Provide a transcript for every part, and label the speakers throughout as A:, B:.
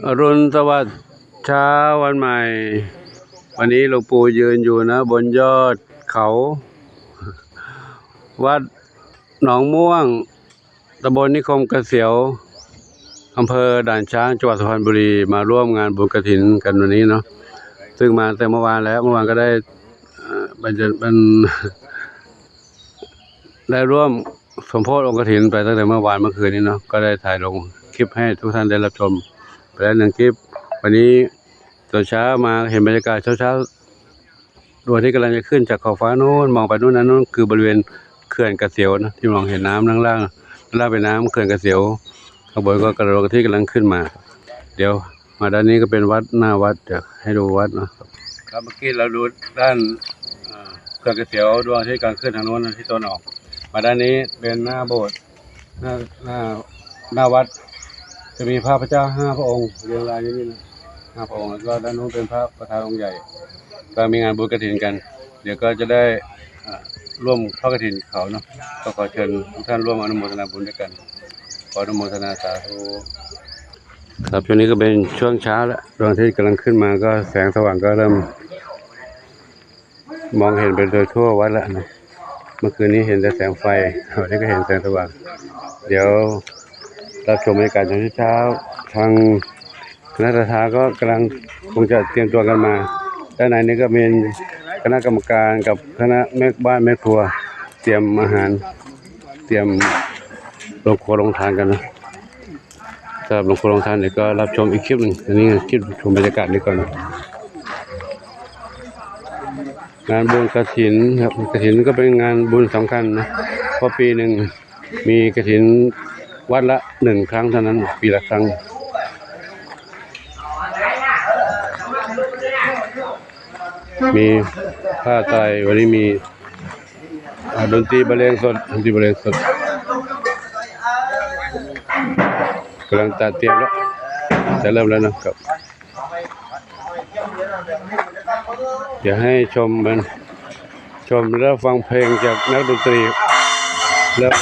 A: อรุณสวัสดิ์เช้าวันใหม่ วันนี้หลวงปู่ยืนอยู่นะ บนยอดเขา วัดหนองม่วงตำบลนิคมเกษียวอำเภอด่านช้างจังหวัดสุพรรณบุรีมาร่วมงานบุญกฐินกันวันนี้เนาะซึ่งมาแต่เมื่อวานแล้วเมื่อวานก็ได้เอ่อบรรจบรรได้ร่วมสมโพธิองค์กฐินไปตั้งแต่เมื่อวานเมื่อคืนนี้เนาะก็ได้ถ่ายลงคลิปให้ทุกท่านได้รับชม แล้วหนึ่งคลิป วันนี้ตอนเช้ามาเห็นบรรยากาศเช้าๆดวงที่กำลังจะขึ้นจากขอบฟ้าโน้นมองไปโน้นนั้นโน้นคือบริเวณเขื่อนกระเสียวนะที่มองเห็นน้ำล่างล่างๆล่างเป็นน้ำเขื่อนกระเสียวข้างบนก็กระโดดที่กำลังขึ้นมา เดี๋ยวมาด้านนี้ก็เป็นวัดหน้าวัดจะให้ดูวัดนะครับเมื่อกี้เราดูด้านเขื่อนกระเสียวดวงอาที่กำลังขึ้นทางโน้นที่ตะวันออก มาด้านนี้เป็นหน้าโบสถ์หน้าหน้าหน้าวัด จะมีพระพระเจ้าห้าพระองค์เรียงรายอยู่นี่นะห้าพระองค์แล้วก็ด้านนู้นเป็นพระประธานองค์ใหญ่ ก็มีงานบุญกฐินกัน เดี๋ยวก็จะได้ร่วมทอดกฐินเขาเนาะก็ขอเชิญทุกท่านร่วมอนุโมทนาบุญด้วยกัน ขออนุโมทนาสาธุครับช่วงนี้ก็เป็นช่วงเช้าแล้วดวงอาทิตย์กำลังขึ้นมาก็แสงสว่างก็เริ่ม มองเห็นไปโดยทั่ววัดแล้วนะเมื่อคืนนี้เห็นแต่แสงไฟวันนี้ก็เห็นแสงสว่าง เดี๋ยว รับชมบรรยากาศตอนเช้าทางคณะทาก็กำลังคงจะเตรียมตัวกันมา ด้านในนี้ก็มีคณะกรรมการกับคณะแม่บ้านแม่ครัว เตรียมอาหาร เตรียมลงครัวลงทานกันนะสำหรับลงครัวลงทานเดี๋ยวก็รับชมอีกคลิปหนึ่งอันนี้คลิปชมบรรยากาศนี้ก่อนนะงานบุญกระถินครับกระถินก็เป็นงานบุญสำคัญนะเพราะปีหนึ่งมีกระถิน วัดละหนึ่งครั้งเท่านั้นปีละครั้ง มีผ้าไตรวันนี้มีดนตรีบรรเลงสดดนตรีบรรเลงสดกำลังจัดเตรียมแล้ว จะเริ่มแล้วนะครับเดี๋ยวให้ชมมันชมแล้วฟังเพลงจากนักดนตรีแล้ว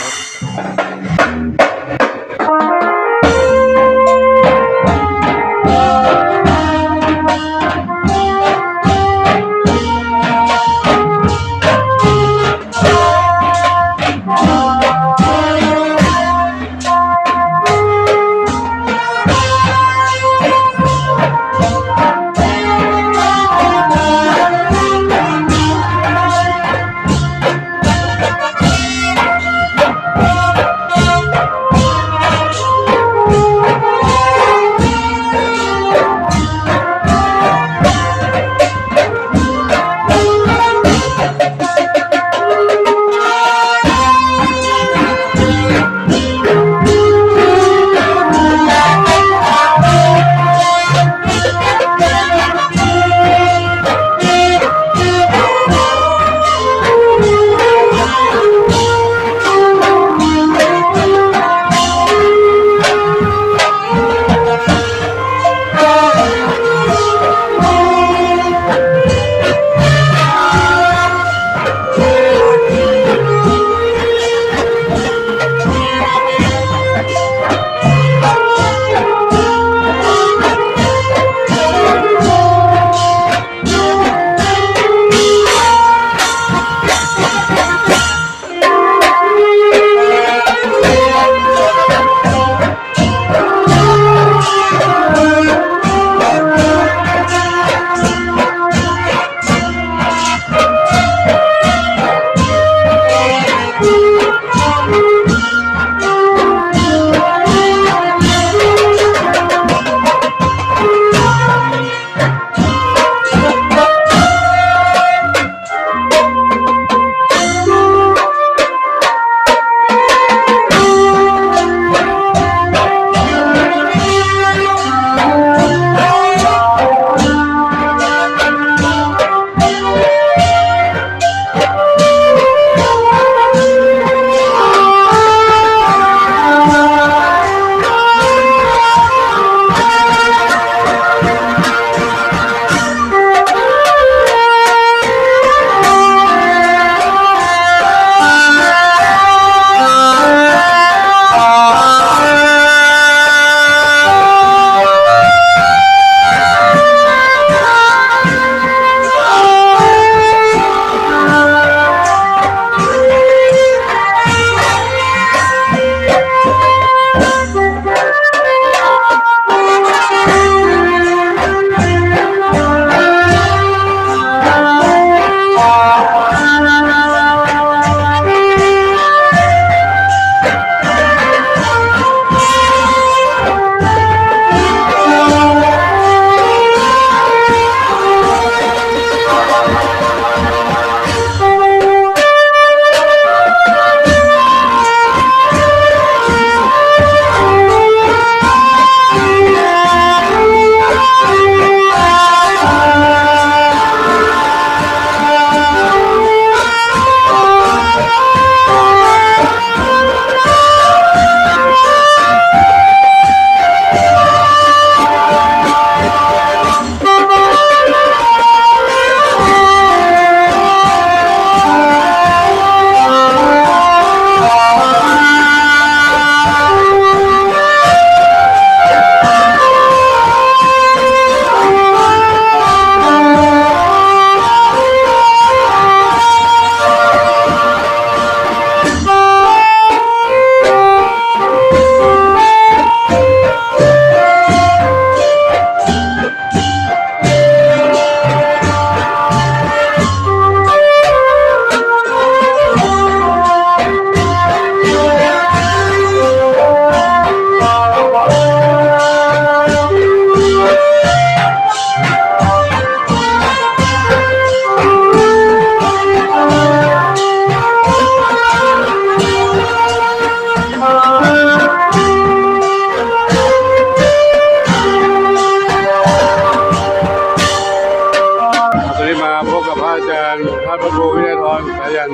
B: วั
A: นนี้มาพบกับพระอาจารย์พระพระครูวินัยทรสายัน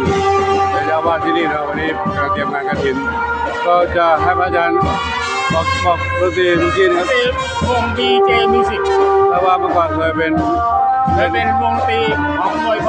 A: เป็นเจ้าวาที่นี่นะวันนี้กำลังเตรียมงานกระถิน ก็จะให้พระอาจารย์บอกบอกดนตรีเมื่อกี้นะครับ
B: วงดีเจมิสิก
A: แต่ว่าเมื่อก่อนเคยเป็น
B: เคยเป็นวงตีของมวยเ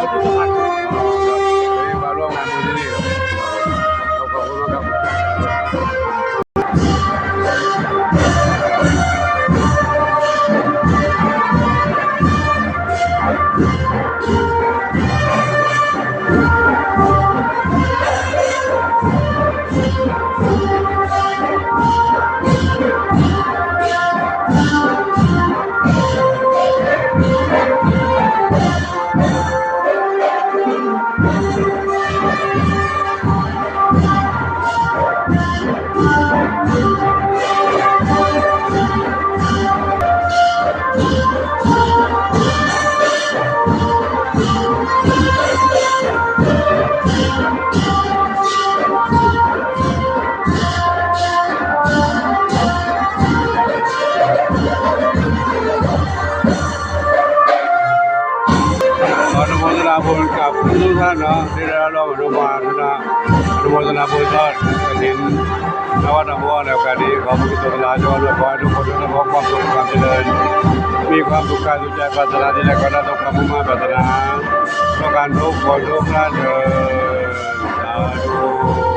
B: น
A: เนาะที่ได้รับร่วมอนุโมทนาอนุโมทนาบุญทอดกดินนวัดนบัวในโอกาสนี้ขอพระคุณตุลาจงด้วยขอให้ทุกคนได้พบความสุขความเจริญ มีความสุขกายสุขใจปรารถนาที่ใดก็ได้ต้องความมุ่งมั่นปรารถนาต้องการทุกคนทุกท่านเถิดสาธุ